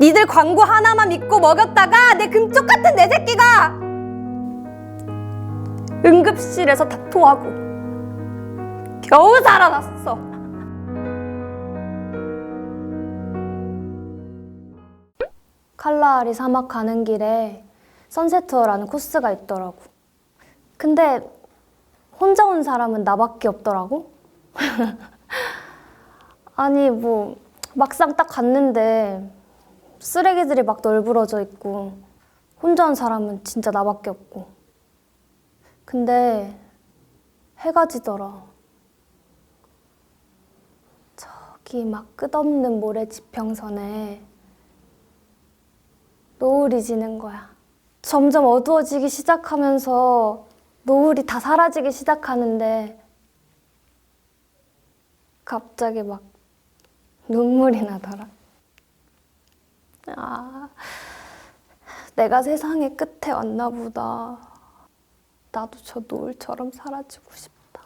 니들 광고 하나만 믿고 먹였다가 내 금쪽 같은 내 새끼가 응급실에서 다토하고 겨우 살아났어. 칼라리 사막 가는 길에 선셋투어라는 코스가 있더라고. 근데 혼자 온 사람은 나밖에 없더라고. 아니 뭐 막상 딱 갔는데 쓰레기들이 막 널브러져 있고 혼자 온 사람은 진짜 나밖에 없고. 근데 해가 지더라. 저기 막 끝없는 모래 지평선에 노을이 지는 거야. 점점 어두워지기 시작하면서 노을이 다 사라지기 시작하는데 갑자기 막 눈물이 나더라. 아, 내가 세상의 끝에 왔나 보다. 나도 저 노을처럼 사라지고 싶다.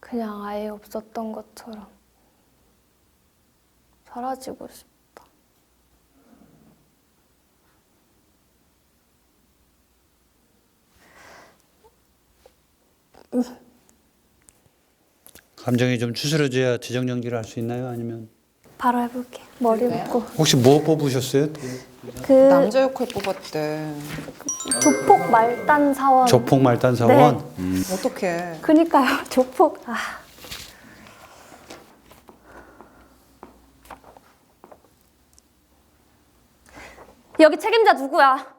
그냥 아예 없었던 것처럼 사라지고 싶다. 감정이 좀 추스러져야 재정 연기를 할 수 있나요? 아니면 바로 해볼게. 머리? 묶고. 혹시 뭐 뽑으셨어요? 그 남자 역할 뽑았대. 조폭 말단 사원. 조폭 말단 사원. 네. 음. 어떡해. 그니까요, 조폭. 아. 여기 책임자 누구야?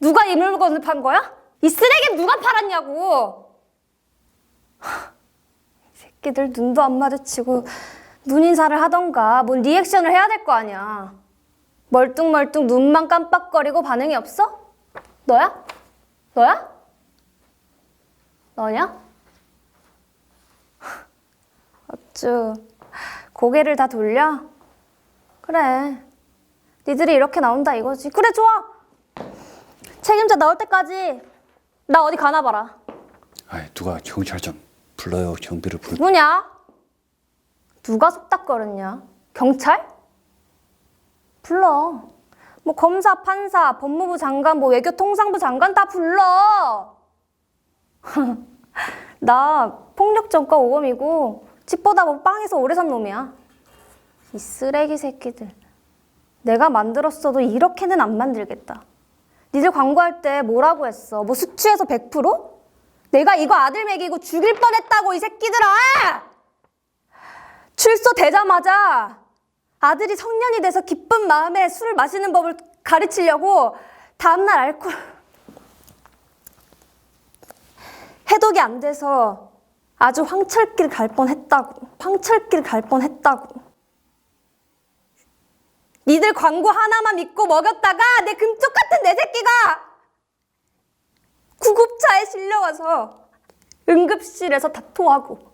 누가 이 물건을 판 거야? 이 쓰레기 누가 팔았냐고! 이 새끼들 눈도 안 마주치고 눈 인사를 하던가 뭔 리액션을 해야 될 거 아니야. 멀뚱멀뚱 눈만 깜빡거리고 반응이 없어? 너야? 너야? 너냐? 어쭈 고개를 다 돌려? 그래 니들이 이렇게 나온다 이거지 그래 좋아 책임자 나올 때까지 나 어디 가나 봐라 아이, 누가 경찰 좀 불러요. 경비를 불러. 누구냐? 누가 속닥거렸냐? 경찰? 불러 뭐 검사, 판사, 법무부 장관, 뭐 외교통상부 장관 다 불러 나 폭력 전과 오범이고 집보다 뭐 빵에서 오래 산 놈이야. 이 쓰레기 새끼들. 내가 만들었어도 이렇게는 안 만들겠다. 니들 광고할 때 뭐라고 했어? 뭐 수치에서 100%? 내가 이거 아들 먹이고 죽일 뻔했다고 이 새끼들아! 출소 되자마자 아들이 성년이 돼서 기쁜 마음에 술을 마시는 법을 가르치려고 다음날 알코올 해독이 안 돼서 아주 황철길 갈 뻔했다고. 황철길 갈 뻔했다고. 니들 광고 하나만 믿고 먹였다가 내 금쪽 같은 내 새끼가 구급차에 실려와서 응급실에서 다토하고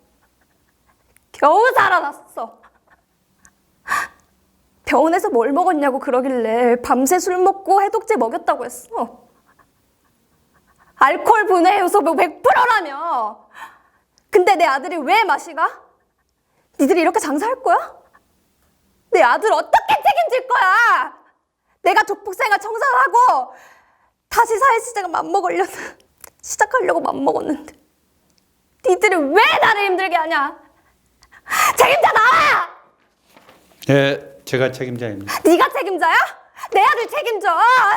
겨우 살아났어. 병원에서 뭘 먹었냐고 그러길래 밤새 술 먹고 해독제 먹였다고 했어. 알코올 분해 요소 뭐 100%라며. 근데 내 아들이 왜 마시가? 니들이 이렇게 장사할 거야? 내 아들 어떻게 책임질 거야? 내가 조폭생활 청산하고 다시 사회시장을 맘먹으려서 시작하려고 맘먹었는데 니들이 왜 나를 힘들게 하냐? 책임자 나와! 예, 제가 책임자입니다. 네가 책임자야? 내 아들 책임져!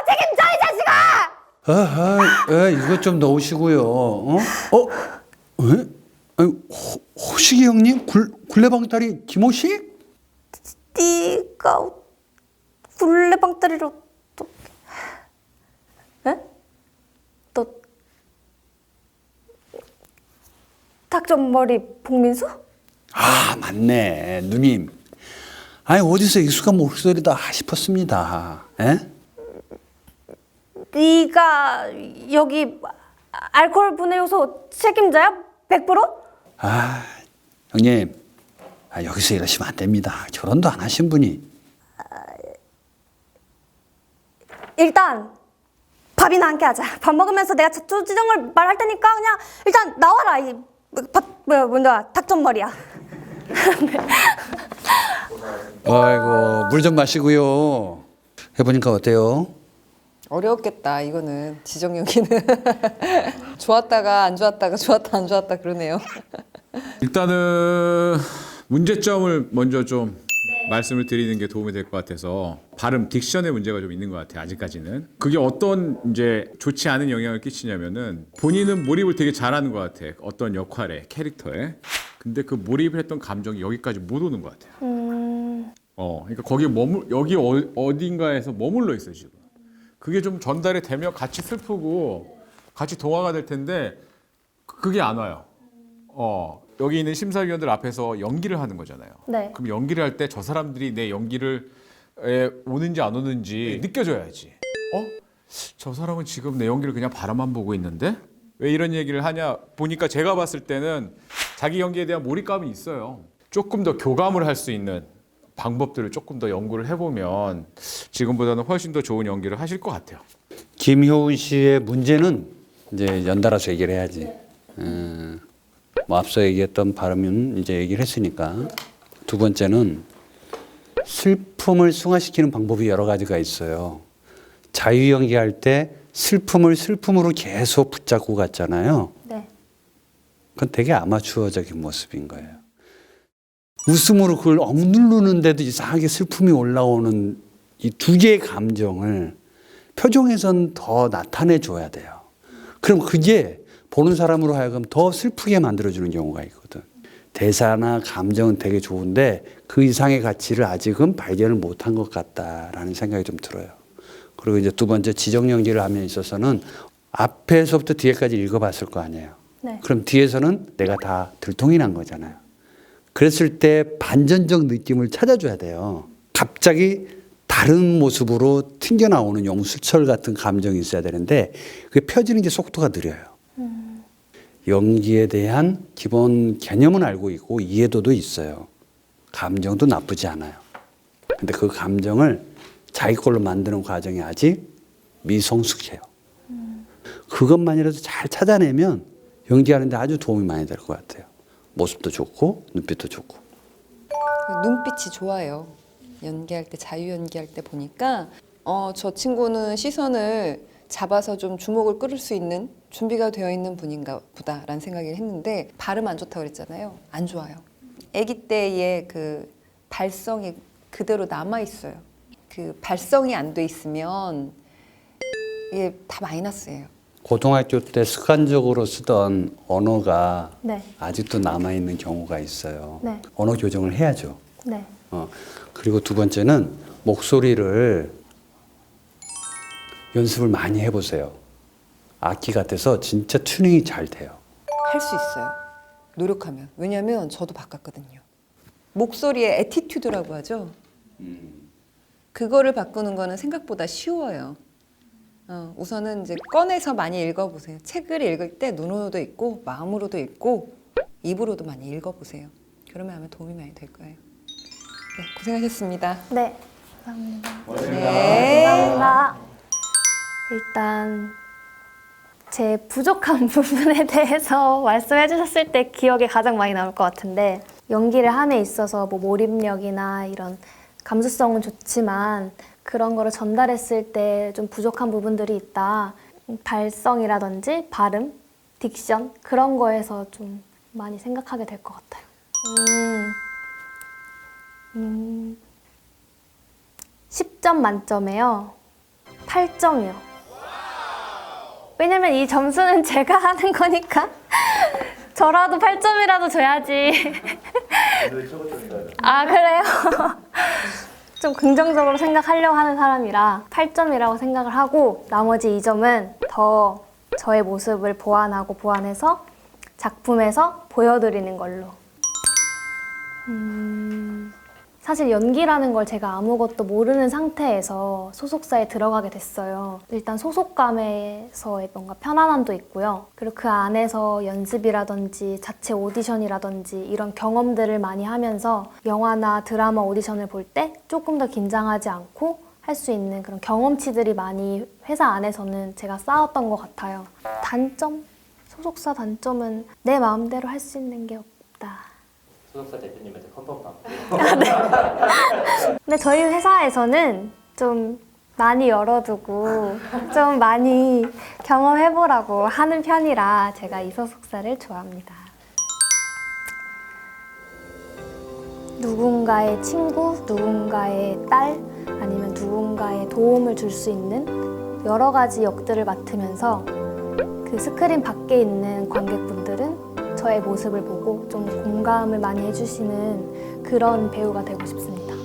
책임져 이 자식아! 아하, 에, 이것 좀 넣으시고요. 어? 어? 에? 아니, 호, 호식이 형님? 굴, 굴레방다리 김호식? 네가 굴레방다리로 또 에? 너 닭전머리 복민수? 아, 맞네. 누님. 아니, 어디서 익숙한 목소리다 싶었습니다. 에? 네가 여기 알코올 분해 요소 책임자야? 100%? 아, 형님. 아, 여기서 이러시면 안 됩니다. 결혼도 안 하신 분이. 일단 밥이나 함께 하자. 밥 먹으면서 내가 자초지정을 말할 테니까 그냥 일단 나와라 이 밥, 뭐야 뭐냐 닭전머리야. 아이고 물 좀 마시고요. 해보니까 어때요? 어려웠겠다 이거는 지정 연기는 좋았다가 안 좋았다가 좋았다 안 좋았다 그러네요. 일단은 문제점을 먼저 좀 말씀을 드리는 게 도움이 될 것 같아서 발음 딕션에 문제가 좀 있는 것 같아요 아직까지는 그게 어떤 이제 좋지 않은 영향을 끼치냐면은 본인은 몰입을 되게 잘하는 것 같아 어떤 역할에 캐릭터에 근데 그 몰입을 했던 감정이 여기까지 못 오는 것 같아요 음, 어 그러니까 거기 머물 여기 어, 어딘가에서 머물러 있어 요 지금 그게 좀 전달이 되면 같이 슬프고 같이 동화가 될 텐데 그- 그게 안 와요 어 여기 있는 심사위원들 앞에서 연기를 하는 거잖아요. 네. 그럼 연기를 할 때 저 사람들이 내 연기를 에, 오는지 안 오는지 느껴져야지. 어? 저 사람은 지금 내 연기를 그냥 바라만 보고 있는데 왜 이런 얘기를 하냐 보니까 제가 봤을 때는 자기 연기에 대한 몰입감이 있어요. 조금 더 교감을 할 수 있는 방법들을 조금 더 연구를 해보면 지금보다는 훨씬 더 좋은 연기를 하실 것 같아요. 김효은 씨의 문제는 이제 연달아서 얘기를 해야지. 음, 뭐 앞서 얘기했던 발음은 이제 얘기를 했으니까 두 번째는 슬픔을 승화시키는 방법이 여러 가지가 있어요. 자유 연기할 때 슬픔을 슬픔으로 계속 붙잡고 갔잖아요. 네. 그건 되게 아마추어적인 모습인 거예요. 웃음으로 그걸 억누르는데도 이상하게 슬픔이 올라오는 이 두 개의 감정을 표정에선 더 나타내 줘야 돼요. 그럼 그게 보는 사람으로 하여금 더 슬프게 만들어주는 경우가 있거든. 대사나 감정은 되게 좋은데 그 이상의 가치를 아직은 발견을 못한 것 같다라는 생각이 좀 들어요. 그리고 이제 두 번째 지정 연기를 함에 있어서는 앞에서부터 뒤에까지 읽어봤을 거 아니에요. 네. 그럼 뒤에서는 내가 다 들통이 난 거잖아요. 그랬을 때 반전적 느낌을 찾아줘야 돼요. 갑자기 다른 모습으로 튕겨나오는 용수철 같은 감정이 있어야 되는데 그게 펴지는 게 속도가 느려요. 연기에 대한 기본 개념은 알고 있고 이해도도 있어요. 감정도 나쁘지 않아요. 근데 그 감정을 자기 걸로 만드는 과정이 아직 미성숙해요. 그것만이라도 잘 찾아내면 연기하는데 아주 도움이 많이 될 것 같아요. 모습도 좋고 눈빛도 좋고. 눈빛이 좋아요. 연기할 때 자유 연기할 때 보니까 어, 저 친구는 시선을 잡아서 좀 주목을 끌을 수 있는 준비가 되어 있는 분인가 보다라는 생각을 했는데 발음 안 좋다고 그랬잖아요. 안 좋아요. 아기 때의 그 발성이 그대로 남아 있어요. 그 발성이 안 돼 있으면 이게 다 마이너스예요. 고등학교 때 습관적으로 쓰던 언어가 네. 아직도 남아 있는 경우가 있어요. 네. 언어 교정을 해야죠. 네. 어. 그리고 두 번째는 목소리를 연습을 많이 해보세요. 악기 같아서 진짜 튜닝이 잘 돼요. 할 수 있어요. 노력하면. 왜냐하면 저도 바꿨거든요. 목소리의 에티튜드라고 하죠. 그거를 바꾸는 거는 생각보다 쉬워요. 어, 우선은 이제 꺼내서 많이 읽어보세요. 책을 읽을 때 눈으로도 읽고 마음으로도 읽고 입으로도 많이 읽어보세요. 그러면 아마 도움이 많이 될 거예요. 네, 고생하셨습니다. 네. 감사합니다. 네. 감사합니다. 일단 제 부족한 부분에 대해서 말씀해 주셨을 때 기억에 가장 많이 남을 것 같은데 연기를 함에 있어서 뭐 몰입력이나 이런 감수성은 좋지만 그런 거를 전달했을 때 좀 부족한 부분들이 있다. 발성이라든지 발음, 딕션 그런 거에서 좀 많이 생각하게 될 것 같아요. 음, 음, 10점 만점에요. 8점이요. 왜냐면 이 점수는 제가 하는 거니까 저라도 8점이라도 줘야지. 아, 그래요? 좀 긍정적으로 생각하려고 하는 사람이라 8점이라고 생각을 하고 나머지 2점은 더 저의 모습을 보완하고 보완해서 작품에서 보여드리는 걸로. 사실 연기라는 걸 제가 아무것도 모르는 상태에서 소속사에 들어가게 됐어요. 일단 소속감에서의 뭔가 편안함도 있고요. 그리고 그 안에서 연습이라든지 자체 오디션이라든지 이런 경험들을 많이 하면서 영화나 드라마 오디션을 볼 때 조금 더 긴장하지 않고 할 수 있는 그런 경험치들이 많이 회사 안에서는 제가 쌓았던 것 같아요. 단점? 소속사 단점은 내 마음대로 할 수 있는 게 없다. 소속사 대표님한테 컨펌 받고 근데 저희 회사에서는 좀 많이 열어두고 좀 많이 경험해보라고 하는 편이라 제가 이 소속사를 좋아합니다. 누군가의 친구, 누군가의 딸, 아니면 누군가의 도움을 줄 수 있는 여러 가지 역들을 맡으면서 그 스크린 밖에 있는 관객분들은 저의 모습을 보고 좀 공감을 많이 해주시는 그런 배우가 되고 싶습니다.